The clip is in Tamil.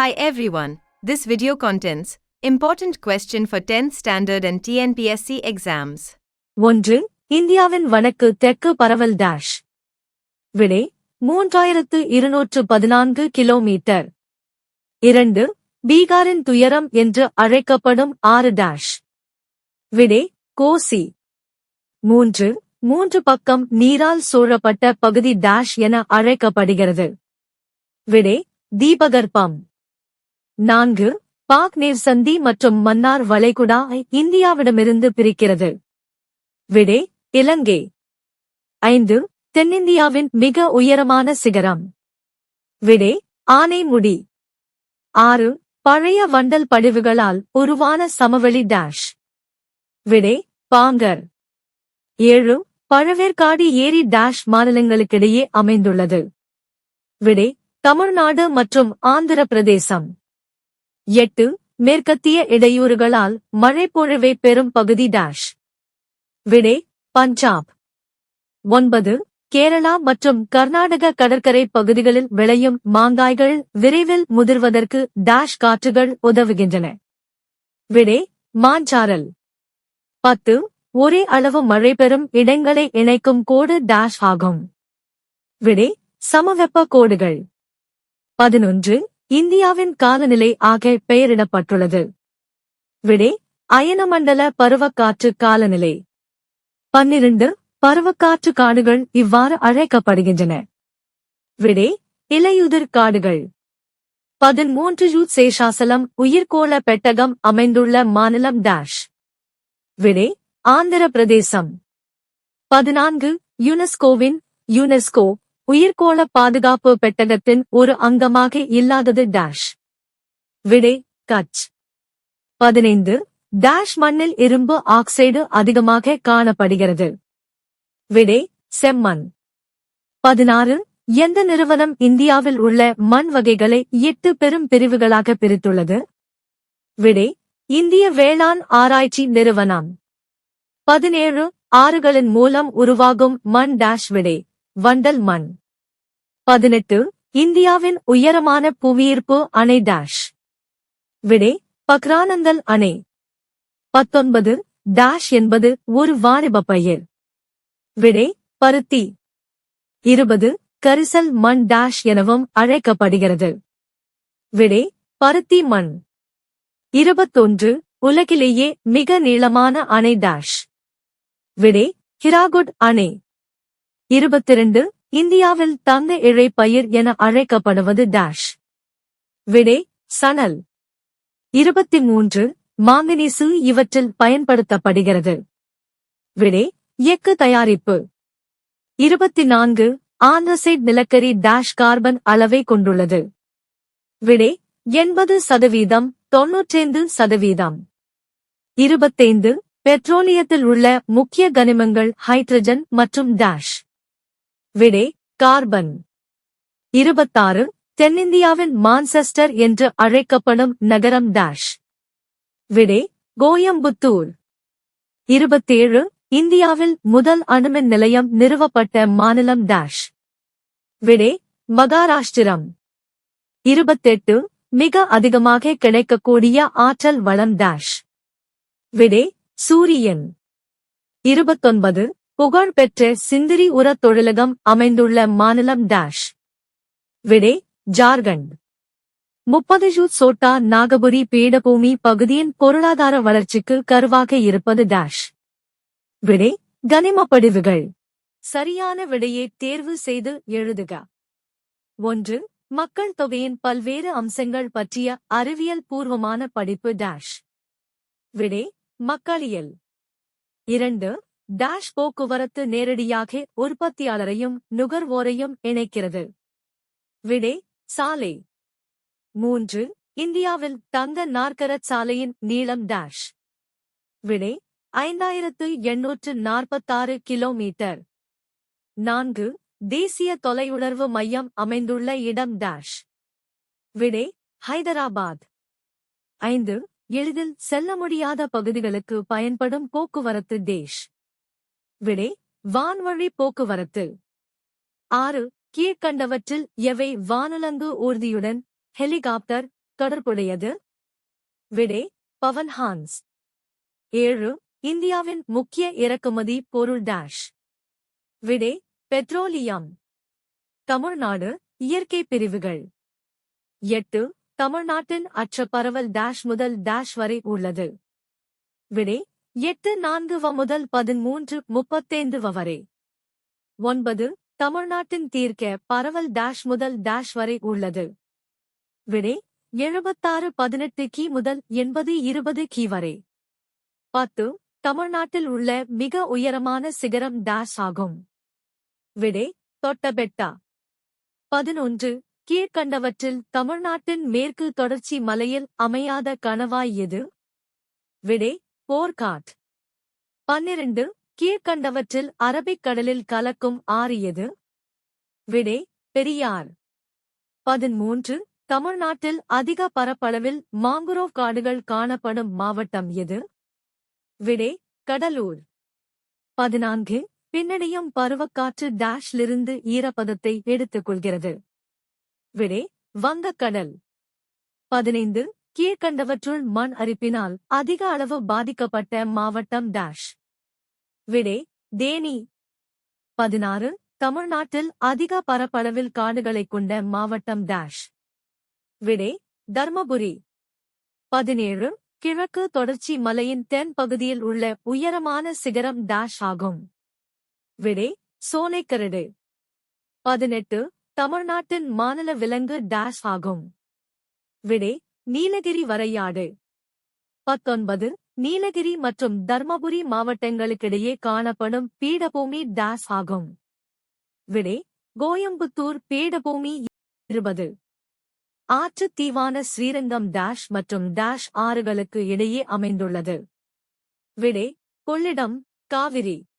Hi everyone. This video contains important question for 10th standard and TNPSC exams. ஒன்று இந்தியாவின் வணக்கு தெற்கு பரவல் டேஷ் விடை மூன்றாயிரத்து இருநூற்று பதினான்கு கிலோமீட்டர் இரண்டு பீகாரின் துயரம் என்று அழைக்கப்படும் ஆறு டேஷ் விடை கோசி. மூன்று மூன்று பக்கம் நீரால் சூழப்பட்ட பகுதி டேஷ் என அழைக்கப்படுகிறது. விடை தீபகற்பம். நான்கு பாக் நீர் சந்தி மற்றும் மன்னார் வளைகுடா இந்தியாவிடமிருந்து பிரிக்கிறது. விடே இலங்கை. ஐந்து தென்னிந்தியாவின் மிக உயரமான சிகரம். விடை ஆனைமுடி. ஆறு பழைய வண்டல் படிவுகளால் உருவான சமவெளி டேஷ். விடை பாங்கர். ஏழு பழவேற்காடு ஏரி டேஷ் மாநிலங்களுக்கிடையே அமைந்துள்ளது. விடை தமிழ்நாடு மற்றும் ஆந்திர பிரதேசம். எட்டு மேற்கத்திய இடையூறுகளால் மழைப்பொழிவை பெறும் பகுதி டேஷ் விடை பஞ்சாப். ஒன்பது கேரளா மற்றும் கர்நாடக கடற்கரை பகுதிகளில் விளையும் மாங்காய்கள் விரைவில் முதிர்வதற்கு டாஷ் காற்றுகள் உதவுகின்றன. விடை மாஞ்சாரல். பத்து ஒரே அளவு மழை பெறும் இடங்களை இணைக்கும் கோடு டாஷ் ஆகும். விடை சமவெப்ப கோடுகள். பதினொன்று இந்தியாவின் காலநிலை ஆக பெயரிடப்பட்டுள்ளது. விடை அயனமண்டல பருவக்காற்று காலநிலை. பன்னிரண்டு பருவக்காற்று காடுகள் இவ்வாறு அழைக்கப்படுகின்றன. விடை இலையுதிர் காடுகள். பதிமூன்று யூத் சேஷாசலம் உயிர்கோள பெட்டகம் அமைந்துள்ள மாநிலம் டேஷ். விடை ஆந்திர பிரதேசம். பதினான்கு யுனெஸ்கோவின் யுனெஸ்கோ உயிர்கோள பாதுகாப்பு பெட்டகத்தின் ஒரு அங்கமாக இல்லாதது டேஷ் விடை கட்ச் பதினைந்து டேஷ் மண்ணில் இரும்பு ஆக்சைடு அதிகமாக காணப்படுகிறது. விடை செம்மண். பதினாறு எந்த நிறுவனம் இந்தியாவில் உள்ள மண் வகைகளை எட்டு பெரும் பிரிவுகளாக பிரித்துள்ளது? விடை இந்திய வேளாண் ஆராய்ச்சி நிறுவனம். பதினேழு ஆறுகளின் மூலம் உருவாகும் மண் டேஷ் விடை. வண்டல் மண். பதினெட்டு இந்தியாவின் உயரமான புவியீர்ப்பு அணை டேஷ். விடை பக்ரானந்தல் அணை. பத்தொன்பது டேஷ் என்பது ஒரு வாரிப பயிர். விடை பருத்தி. இருபது கரிசல் மண் டேஷ் எனவும் அழைக்கப்படுகிறது. விடை பருத்தி மண். இருபத்தொன்று உலகிலேயே மிக நீளமான அணை டேஷ். விடை ஹிராகுட் அணை. இருபத்திரண்டு இந்தியாவில் தங்க இழை பயிர் என அழைக்கப்படுவது டேஷ் விடை சணல். இருபத்தி மூன்று மாங்கனீசு இவற்றில் பயன்படுத்தப்படுகிறது. விடை எக்கு தயாரிப்பு. இருபத்தி நான்கு ஆந்திரசைட் நிலக்கரி டேஷ் கார்பன் அளவை கொண்டுள்ளது. விடை எண்பது சதவீதம் தொன்னூற்றைந்து சதவீதம். இருபத்தைந்து பெட்ரோலியத்தில் உள்ள முக்கிய கனிமங்கள் ஹைட்ரஜன் மற்றும் டேஷ் விடை கார்பன். இருபத்தாறு தென்னிந்தியாவின் மான்செஸ்டர் என்று அழைக்கப்படும் நகரம் டேஷ். விடை கோயம்புத்தூர். இருபத்தேழு இந்தியாவில் முதல் அணுமின் நிலையம் நிறுவப்பட்ட மாநிலம் டேஷ். விடை மகாராஷ்டிரம். இருபத்தெட்டு மிக அதிகமாக கிடைக்கக்கூடிய ஆற்றல் வளம் டேஷ். விடை சூரியன். இருபத்தொன்பது புகழ்பெற்ற சிந்திரி உரத் தொழிலகம் அமைந்துள்ள மாநிலம் டேஷ். விடை ஜார்க்கண்ட். முப்பது சோட்டா நாகபுரி பீடபூமி பகுதியின் பொருளாதார வளர்ச்சிக்கு கருவாக இருப்பது டேஷ். விடை கனிமப்படிவுகள். சரியான விடையை தேர்வு செய்து எழுதுக. ஒன்று மக்கள் தொகையின் பல்வேறு அம்சங்கள் பற்றிய அறிவியல் பூர்வமான படிப்பு டேஷ். விடை மக்களியல். இரண்டு டேஷ் போக்குவரத்து நேரடியாக உற்பத்தியாளரையும் நுகர்வோரையும் இணைக்கிறது. விடை சாலை. மூன்று இந்தியாவில் தங்க நாற்கரச் சாலையின் நீளம் டேஷ் விடை ஐந்தாயிரத்து எண்ணூற்று நாற்பத்தாறு கிலோமீட்டர். நான்கு தேசிய தொலையுணர்வு மையம் அமைந்துள்ள இடம் டேஷ் விடை ஹைதராபாத். ஐந்து எளிதில் செல்ல முடியாத பகுதிகளுக்கு பயன்படும் போக்குவரத்து தேஷ் விடை வான்வழி போக்குவரத்து. ஆறு கீழ்க்கண்டவற்றில் எவை வானலங்கு ஊர்தியுடன் ஹெலிகாப்டர் தொடர்புடையது? விடை பவன் ஹான்ஸ். ஏழு இந்தியாவின் முக்கிய இறக்குமதி பொருள் டேஷ். விடை பெட்ரோலியம். தமிழ்நாடு இயற்கை பிரிவுகள். எட்டு தமிழ்நாட்டின் அற்ற பரவல் டேஷ் முதல் டேஷ் வரை உள்ளது. விடை எட்டு நான்கு வ முதல் பதிமூன்று முப்பத்தைந்து வ வரை. ஒன்பது தமிழ்நாட்டின் தீர்க்க பரவல் டேஷ் முதல் டேஷ் வரை உள்ளது. விடை எழுபத்தாறு பதினெட்டு கி முதல் எண்பது இருபது கி வரை. பத்து தமிழ்நாட்டில் உள்ள மிக உயரமான சிகரம் டேஷ் ஆகும். விடை தொட்டபெட்டா. பதினொன்று கீழ்க்கண்டவற்றில் தமிழ்நாட்டின் மேற்கு தொடர்ச்சி மலையில் அமையாத கணவாய் எது? விடை போர்காட் பன்னிரண்டு கீழ்க்கண்டவற்றில் அரபிக்கடலில் கலக்கும் ஆறு எது? விடை பெரியார். பதிமூன்று தமிழ்நாட்டில் அதிக பரப்பளவில் மாங்குரோவ் காடுகள் காணப்படும் மாவட்டம் எது? விடை கடலூர். பதினான்கு பின்னணியும் பருவக்காற்று டேஷ்லிருந்து ஈரப்பதத்தை எடுத்துக்கொள்கிறது. விடை வங்கக்கடல். பதினைந்து கீழ்க்கண்டவற்றுள் மண் அரிப்பினால் அதிக அளவு பாதிக்கப்பட்ட மாவட்டம் டேஷ். விடை தேனி. பதினாறு தமிழ்நாட்டில் அதிக பரப்பளவில் காடுகளைக் கொண்ட மாவட்டம் டேஷ். விடை தர்மபுரி. பதினேழு கிழக்கு தொடர்ச்சி மலையின் தென் பகுதியில் உள்ள உயரமான சிகரம் டேஷ் ஆகும். விடை சோனைக்கரடு பதினெட்டு தமிழ்நாட்டின் மாநில விலங்கு டேஷ் ஆகும். விடை நீலகிரி வரையாடு. பத்தொன்பது நீலகிரி மற்றும் தர்மபுரி மாவட்டங்களுக்கிடையே காணப்படும் பீடபூமி டேஷ் ஆகும். விடை கோயம்புத்தூர் பீடபூமி இருபது. ஆற்றுத் தீவான ஸ்ரீரங்கம் டேஷ் மற்றும் டேஷ் ஆறுகளுக்கு இடையே அமைந்துள்ளது. விடை கொள்ளிடம் காவிரி.